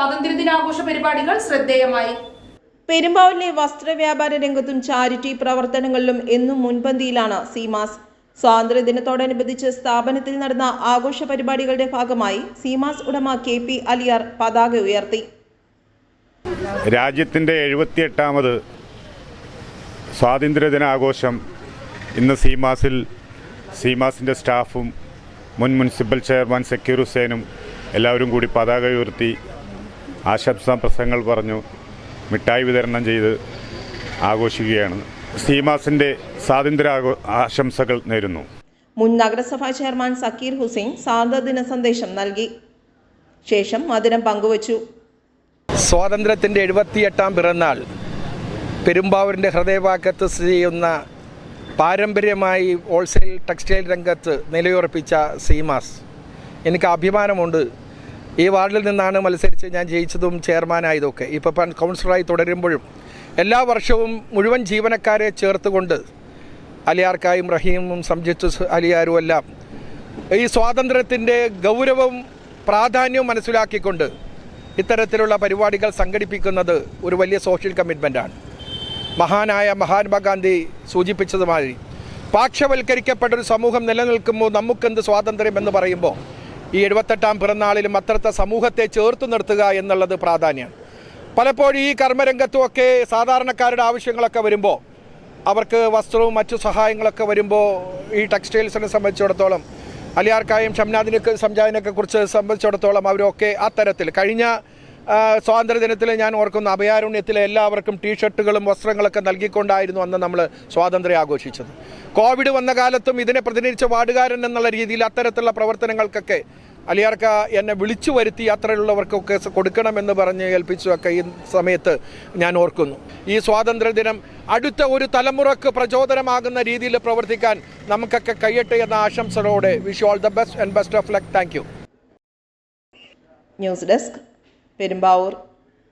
സ്വാതന്ത്ര്യദിനാഘോഷ പരിപാടികൾ ശ്രദ്ധേയമായി. പെരുമ്പാവൂരിലെ വസ്ത്രവ്യാപാര രംഗത്തും ചാരിറ്റി പ്രവർത്തനങ്ങളിലും എന്നും മുൻപന്തിയിലാണ് സീമാസ്. സ്വാതന്ത്ര്യദിനത്തോടനുബന്ധിച്ച് സ്ഥാപനത്തിൽ നടന്ന ആഘോഷ പരിപാടികളുടെ ഭാഗമായി സീമാസ് ഉടമ കെ പി അലിയാർ പതാക ഉയർത്തി. രാജ്യത്തിന്റെ എഴുപത്തിയെട്ടാമത് സ്വാതന്ത്ര്യദിനാഘോഷം ഇന്ന് സീമാസിൽ സീമാസിന്റെ സ്റ്റാഫും മുൻ മുനിസിപ്പൽ ചെയർമാൻ സക്കീർ ഹുസൈനും എല്ലാവരും കൂടി പതാക ഉയർത്തി ആശംസാ പ്രസംഗങ്ങൾ പറഞ്ഞു മിഠായി വിതരണം ചെയ്ത് ആഘോഷിക്കുകയാണ്. സീമാസിന്റെ സ്വാതന്ത്ര്യ ആശംസകൾ നേരുന്നു. മുൻ നഗരസഭാ ചെയർമാൻ സക്കീർ ഹുസൈൻ സ്വാതന്ത്ര്യദിന സന്ദേശം നൽകി. ശേഷം മധുരം പങ്കുവച്ചു. സ്വാതന്ത്ര്യത്തിന്റെ എഴുപത്തിയെട്ടാം പിറന്നാൾ പെരുമ്പാവൂരിന്റെ ഹൃദയഭാഗത്ത് സ്ഥിതി ചെയ്യുന്ന പാരമ്പര്യമായി ഹോൾസെയിൽ ടെക്സ്റ്റൈൽ രംഗത്ത് നിലയുറപ്പിച്ച സീമാസ്. എനിക്ക് അഭിമാനമുണ്ട് ഈ വാർഡിൽ നിന്നാണ് മത്സരിച്ച് ഞാൻ ജയിച്ചതും ചെയർമാനായതൊക്കെ ഇപ്പോൾ കൗൺസിലറായി തുടരുമ്പോഴും എല്ലാ വർഷവും മുഴുവൻ ജീവനക്കാരെ ചേർത്തുകൊണ്ട് അലിയാർക്കായും റഹീമും സംജിത്ത് അലിയാരും എല്ലാം ഈ സ്വാതന്ത്ര്യത്തിന്റെ ഗൗരവവും പ്രാധാന്യവും മനസ്സിലാക്കിക്കൊണ്ട് ഇത്തരത്തിലുള്ള പരിപാടികൾ സംഘടിപ്പിക്കുന്നത് ഒരു വലിയ സോഷ്യൽ കമ്മിറ്റ്മെന്റാണ് മഹാനായ മഹാത്മാഗാന്ധി സൂചിപ്പിച്ചതുമായി പാക്ഷവൽക്കരിക്കപ്പെട്ടൊരു സമൂഹം നിലനിൽക്കുമ്പോൾ നമുക്കെന്ത് സ്വാതന്ത്ര്യം എന്ന് പറയുമ്പോൾ ഈ എഴുപത്തെട്ടാം പിറന്നാളിലും അത്തരത്തെ സമൂഹത്തെ ചേർത്ത് നിർത്തുക എന്നുള്ളത് പ്രാധാന്യമാണ് പലപ്പോഴും ഈ കർമ്മരംഗത്തുമൊക്കെ സാധാരണക്കാരുടെ ആവശ്യങ്ങളൊക്കെ വരുമ്പോൾ അവർക്ക് വസ്ത്രവും മറ്റു സഹായങ്ങളൊക്കെ വരുമ്പോൾ ഈ ടെക്സ്റ്റൈൽസിനെ സംബന്ധിച്ചിടത്തോളം അലിയാർക്കായും ഷംനാദിനൊക്കെ സംജാദിനൊക്കെ കുറിച്ച് സംബന്ധിച്ചിടത്തോളം അവരൊക്കെ അത്തരത്തിൽ കഴിഞ്ഞ ആ, സ്വാതന്ത്ര്യദിനത്തിൽ ഞാൻ ഓർക്കുന്ന അഭയാരണ്യത്തിലെ എല്ലാവർക്കും ടീഷർട്ടുകളും വസ്ത്രങ്ങളൊക്കെ നൽകിക്കൊണ്ടായിരുന്നു അന്ന് നമ്മൾ സ്വാതന്ത്ര്യം ആഘോഷിച്ചത്. കോവിഡ് വന്ന കാലത്തും ഇതിനെ പ്രതിനിധിച്ച വാർഡുകാരൻ എന്നുള്ള രീതിയിൽ അത്തരത്തിലുള്ള പ്രവർത്തനങ്ങൾക്കൊക്കെ അലിയാർക്ക എന്നെ വിളിച്ചു വരുത്തി അത്രയുള്ളവർക്കൊക്കെ കൊടുക്കണമെന്ന് പറഞ്ഞ് ഏൽപ്പിച്ചൊക്കെ ഈ സമയത്ത് ഞാൻ ഓർക്കുന്നു. ഈ സ്വാതന്ത്ര്യദിനം അടുത്ത ഒരു തലമുറയ്ക്ക് പ്രചോദനമാകുന്ന രീതിയിൽ പ്രവർത്തിക്കാൻ നമുക്കൊക്കെ കഴിയട്ടെ എന്ന ആശംസകളോടെ wish all the best and best of luck thank news desk Perumbavoor